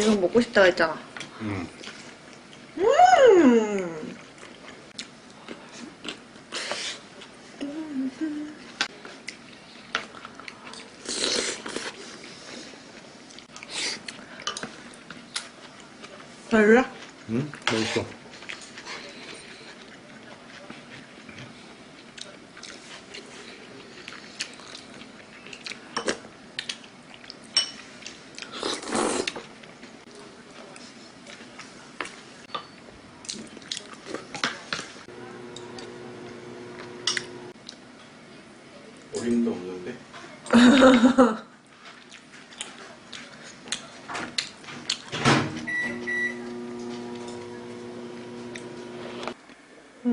계속 먹고 싶다고 했잖아. 음. 음. 별로? 음, 맛있어. 어림도 없는데?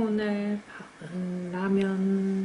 오늘 밥은 라면.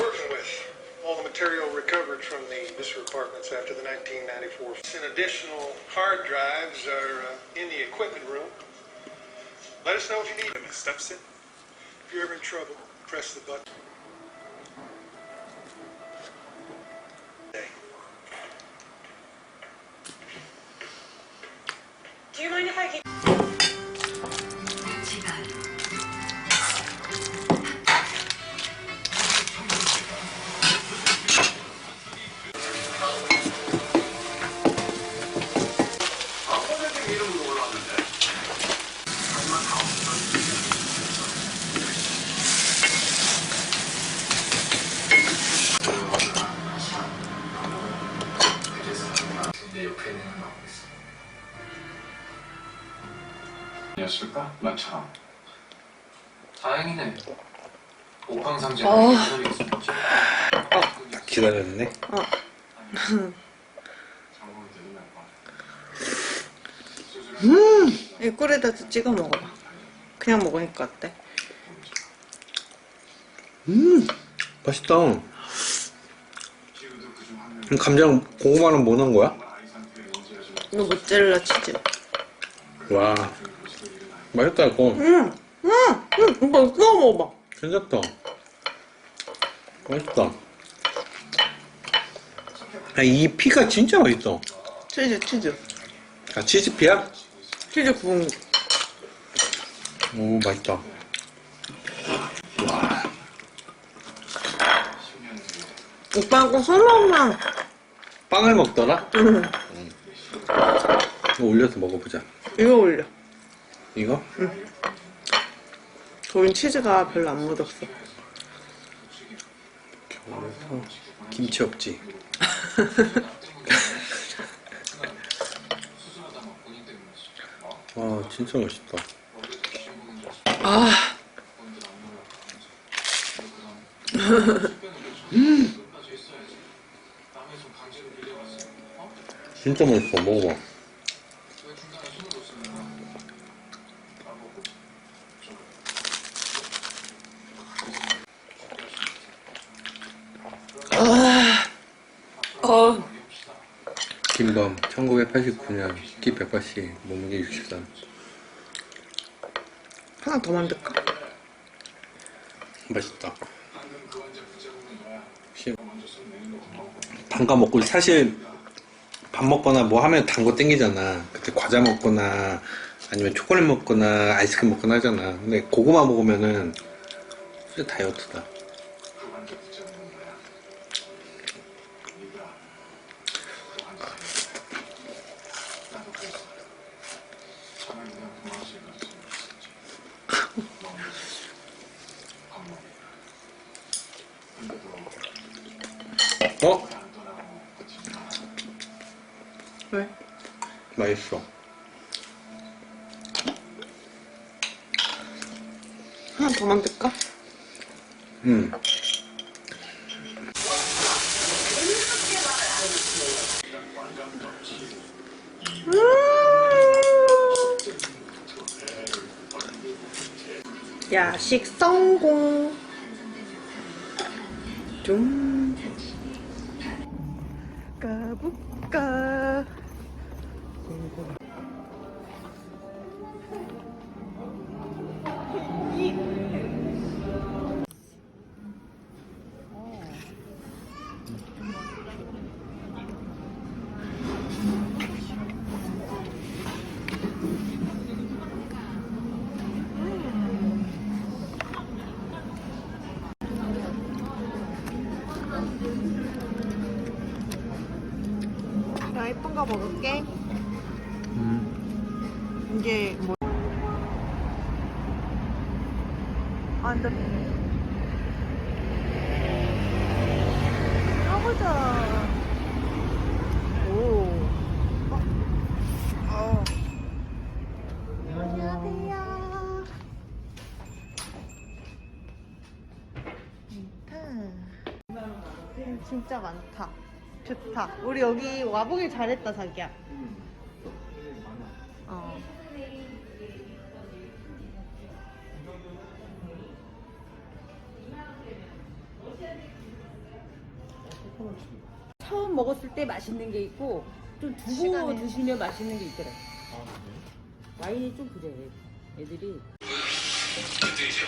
Working with. All the material recovered from the missile Apartments after the 1994. And additional hard drives are uh, in the equipment room. Let us know if you need them. Steps in. If you're ever in trouble, press the button. Do you mind if I keep? 옥황상제 어. 기다렸네. 들으면 봐. 이 꿀에다 찍어 먹어봐. 그냥 먹으니까 어때? 음, 맛있다. 그럼 감자랑 고구마는 뭐 넣은 거야? 이거 모짜렐라 치즈. 와, 맛있다, 이거. 음, 음, 음, 이거 구워 먹어봐. 괜찮다. 맛있다. 아, 이 피가 진짜 맛있어. 치즈, 치즈. 아, 치즈피야? 치즈 구운 거. 오, 맛있다. 와, 오빠 꼭 소금만. 빵을 먹더라? 음, 이거 올려서 먹어보자. 이거 올려. 이거? 거긴 치즈가 별로 안 묻었어. 겨울에서 김치 없지. 와, 진짜 맛있다. 아, 진짜 맛있어. 먹어봐. 어, 김범 1989년 키 180 몸무게 63 하나 더 만들까? 맛있다. 단거 먹고 사실 밥 먹거나 뭐 하면 단 거 땡기잖아. 그때 과자 먹거나 아니면 초콜릿 먹거나 아이스크림 먹거나 하잖아. 근데 고구마 먹으면은 진짜 다이어트다 어? 왜? 맛있어. 하나 더 만들까? 음. 야식 성공. 좀 거 먹을게. 음. 이게 뭐? 안 돼. 가보자. 오. 어. 어. 안녕하세요. 많다. 진짜 많다. 좋다. 우리 여기 와보길 잘했다, 자기야. 어. 처음 먹었을 때 맛있는 게 있고 좀 두고 시간이- 드시면 맛있는 게 있더라. 와인이 좀 그래. 애들이 근데 이제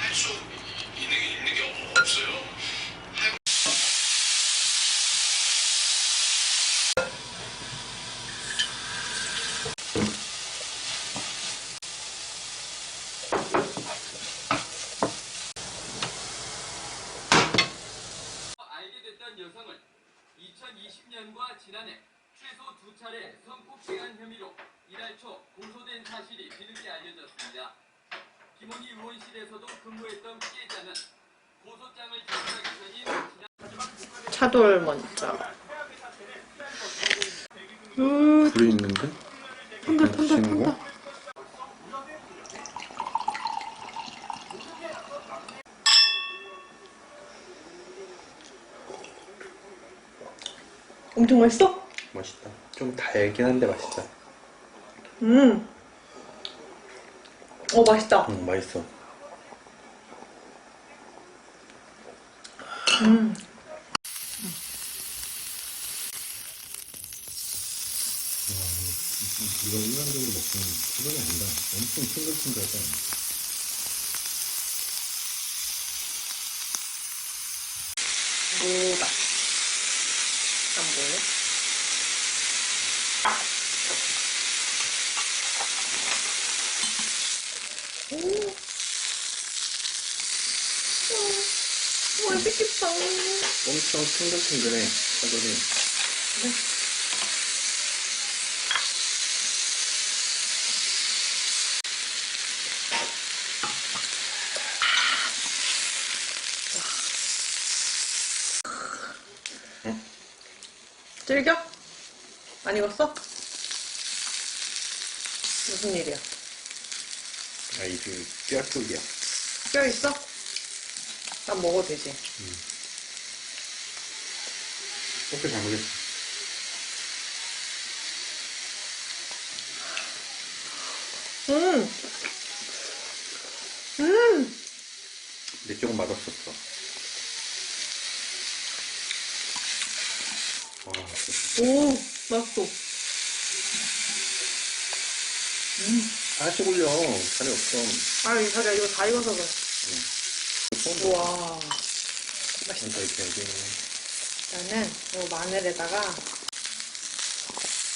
할 수 있는 게 있는 게 없어요. 알게 됐던 여성을 2020년과 지난해 최소 두 차례 성폭행한 혐의로 이달 초 고소된 사실이 뒤늦게 알려졌습니다. 김원희 의원실에서도 근무했던 피해자는 고소장을 접수하기 전인 지난 차돌 먼저. 불이 있는데? 탄다, 탄다? 탄다. 엄청 맛있어? 맛있다. 좀 달긴 한데 맛있다. 음. 어, 맛있다. 음, 맛있어. 음. 이거 일반적으로 게 아니다. 엄청 싱글싱글하다. 뭐가? 안 보여? 오. 오, 맛있겠다. 엄청 탱글탱글해, 차돌이. 즐겨? 안 익었어? 무슨 일이야? 아, 이게 뼈 쪽이야. 뼈 있어? 난 먹어도 되지. 어떻게 잘못했어? 음! 음! 내 쪽은 맛없었어. 와, 진짜. 오, 맛있어. 하나씩 올려. 살이 없어. 아, 이 자기야, 이거 다 익어서 그래. 처음 우와. 맛있다, 이렇게 여기. 일단은 이 마늘에다가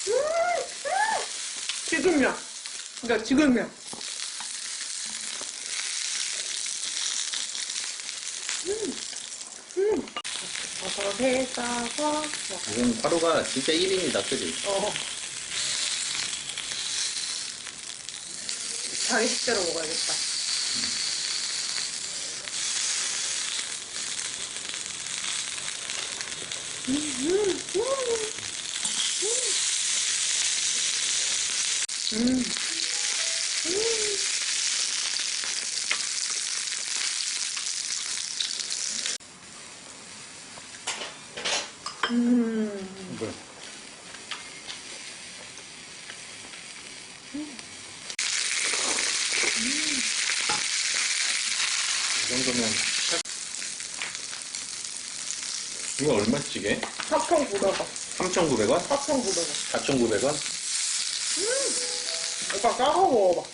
음! 지금이야. 그러니까 지금이야. 버섯에다가 먹어. 이건 화로가 진짜 1인이다, 그지? 어. 자기 식대로 먹어야겠다. 음, 음, 음, 음. 뭐야? 이 정도면 이거 얼마씩이게? 4,900원. 3,900원? 4,900원. 4,900원? 오빠 까서 먹어봐.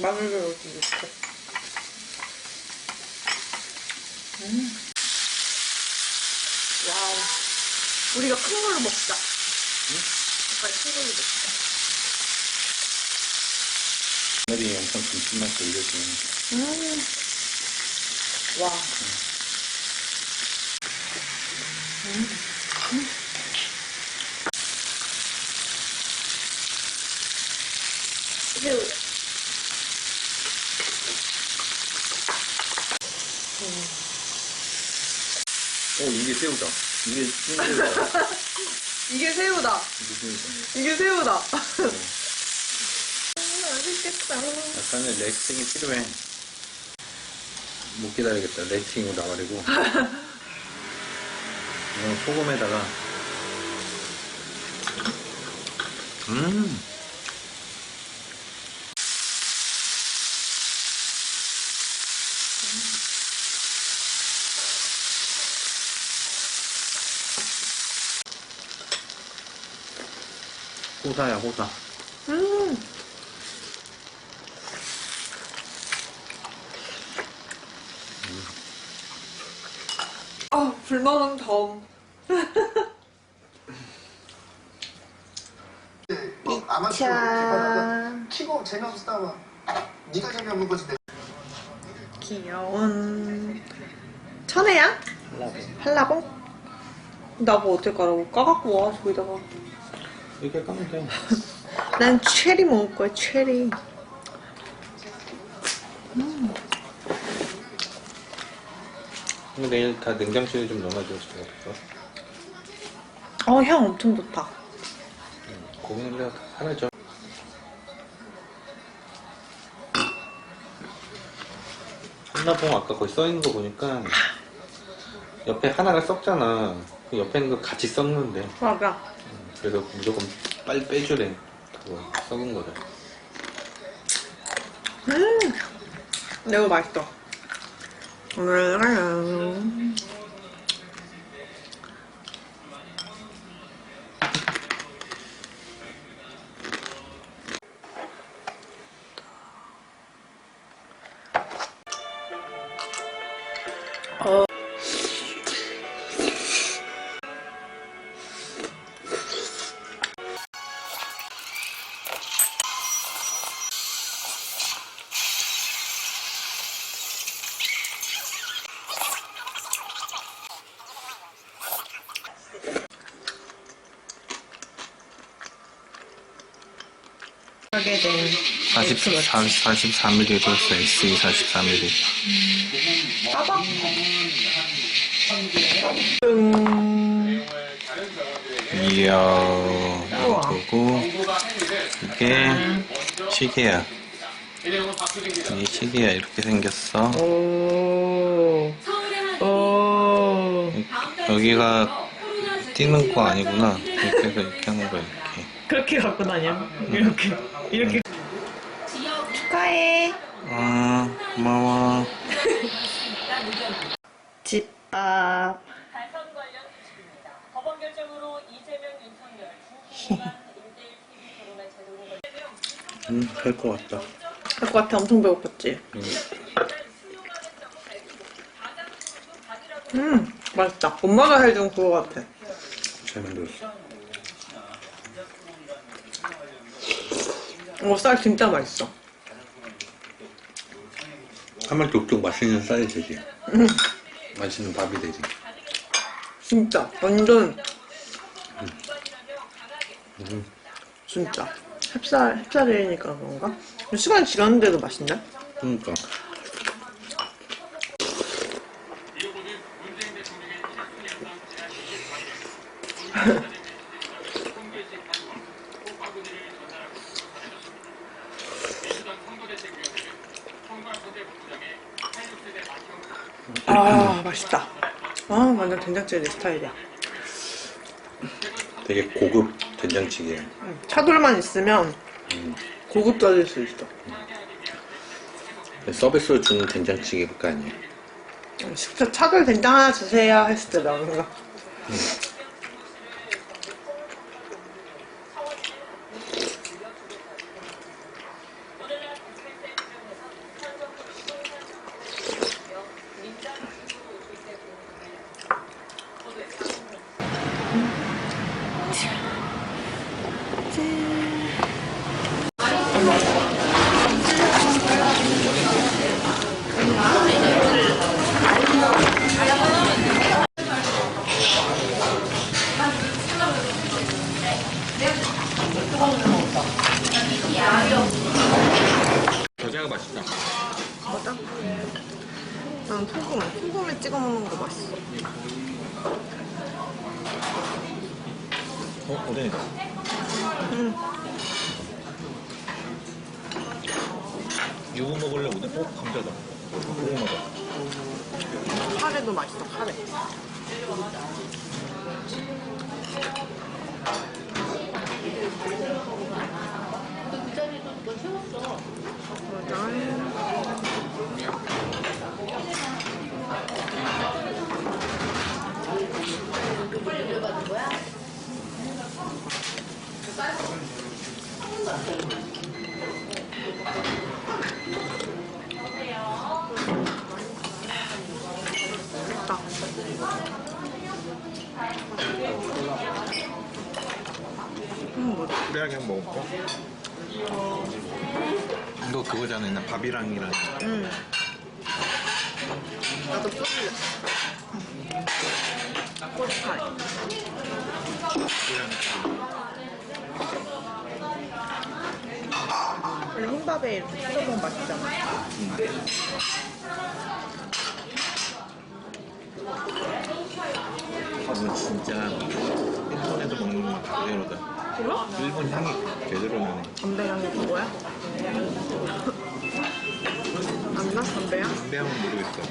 마늘을 넣고 있어. 음. 와우. 우리가 큰 걸로 먹자. 오빠 큰 걸로 먹자. 마늘이 엄청 감칠맛이 올려주는 와. 새우. 어 이게 새우다 이게 새우다 이게 새우다. 이게 새우다 이게 새우다. 맛있겠다. 약간의 레이팅이 필요해 못 기다리겠다 레이팅으로 나가리고 소금에다가 음 호사야 호사 음. 아, 불만은 덤. 뭐 아마추어 개발하다 키고 재미없어 싸워 네가 재미없는 거지 내 귀여운 천혜야? 한라봉? 나뭐 어떻게 까라고? 까갖고 와 저기다가 이렇게 까면 돼. 난 체리 먹을 거야 체리. 이거 내일 다 냉장실에 좀 넣어놔줄 수가 없어? 어향 엄청 좋다. 고기 냄새가 다 사라져. 한라봉 아까 거기 써있는 거 보니까 옆에 하나가 썩잖아. 그 옆에 있는 거 같이 썩는데. 맞아 그래서 무조건 빨리 빼주래 그거 썩은 거를 음 이거 맛있어 음. 하게 된 44, 44mm 들었어 SE 44mm 음. 이야 그리고 이게 시계야. 이게 시계야. 이렇게 생겼어. 오. 오. 여기가 뛰는 거 아니구나. 이렇게 해서 이렇게 하는 거야 이렇게. 그렇게 갖고 다녀? 이렇게 이렇게. 축하해. 아 고마워. 집밥 달성 관련 소식입니다. 법원 결정으로 이재명, 윤석열 두 후보가 1대1 TV 토론회 제도를 음, 음될것 같다. 할것 같아. 엄청 배고팠지? 음 맛있다. 엄마가 해준 그거 같아. 잘 만들었어 어 쌀 진짜 맛있어. 한말 뚝뚝 맛있는 쌀이 되지. 맛있는 밥이 되지. 진짜. 완전. 음. 진짜. 햅쌀 햅쌀이니까 그런가? 시간이 지났는데도 맛있네? 그러니까 된장찌개 스타일이야. 되게 고급 된장찌개. 응. 차돌만 있으면 고급져질 수 있어. 서비스로 주는 된장찌개가 아니야. 응, 식사 차돌 된장 하나 주세요 했을 때 나오는 거. 겨자가 맛있다. 맞아? 난 소금, 소금에 찍어 먹는 거 맛있어. 어, 오뎅이다. 이거 먹을래? 오뎅? 어, 감자다. 고구마다. 카레도 맛있어, 카레. 맛있다. 음? 그래야게 한번 먹어볼까? 너 그거잖아. 나 밥이랑이랑. 음. 나도 쏠래. 꼬리파이. 원래 흰밥에 이렇게 찍어 먹으면 맛있잖아. 밥은 진짜 일본에서 먹는 맛 그대로다. 그래? 일본 향이 제대로 나네. 담배 향이 그거야? 안 나? 담배 향? 담배 향은 모르겠어.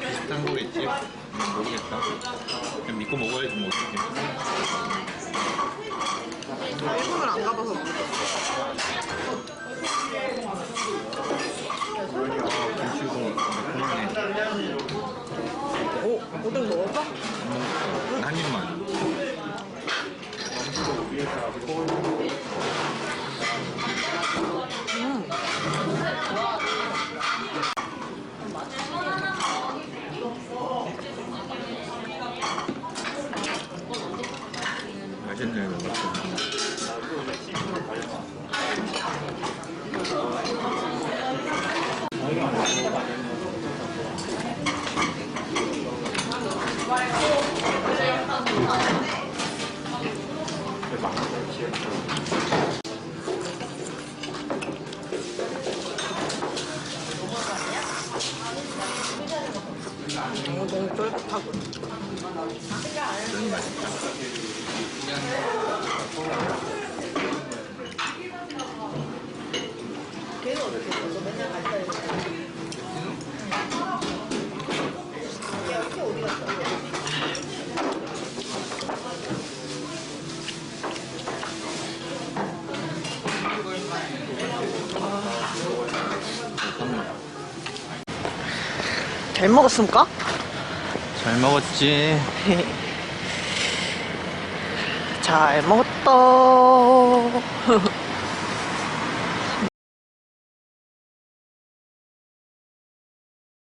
비슷한 거겠지? 음, 모르겠다. 그냥 믿고 먹어야지 뭐 어떡해. 일본을 안 가봐서 모르겠어. 김치고 매콤하네. 오, 오뎅 먹어봐? 한 입만. 맛있네, 이거. 어, 너무 쫄깃하고. 너무 맛있다. 잘 먹었습니까? 잘 먹었지. 잘 먹었다.